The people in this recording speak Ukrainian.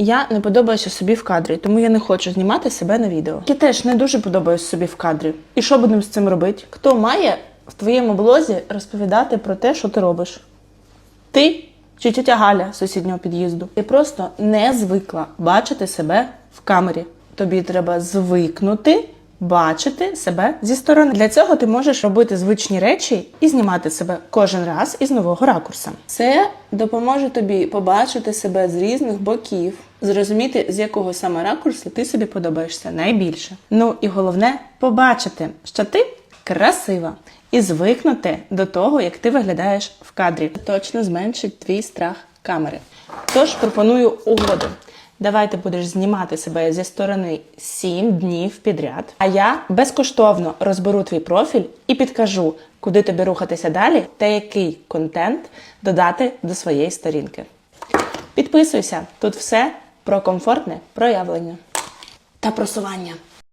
Я не подобаюся собі в кадрі, тому я не хочу знімати себе на відео. Я теж не дуже подобаюся собі в кадрі. І що будемо з цим робити? Хто має в твоєму блозі розповідати про те, що ти робиш? Ти чи тітя Галя з сусіднього під'їзду? Ти просто не звикла бачити себе в камері. Тобі треба звикнути бачити себе зі сторони. Для цього ти можеш робити звичні речі і знімати себе кожен раз із нового ракурса. Це допоможе тобі побачити себе з різних боків, зрозуміти, з якого саме ракурсу ти собі подобаєшся найбільше. Ну і головне побачити, що ти красива. І звикнути до того, як ти виглядаєш в кадрі. Точно зменшить твій страх камери. Тож пропоную угоду. Давай ти будеш знімати себе зі сторони 7 днів підряд. А я безкоштовно розберу твій профіль і підкажу, куди тобі рухатися далі та який контент додати до своєї сторінки. Підписуйся, тут все про комфортне проявлення та просування.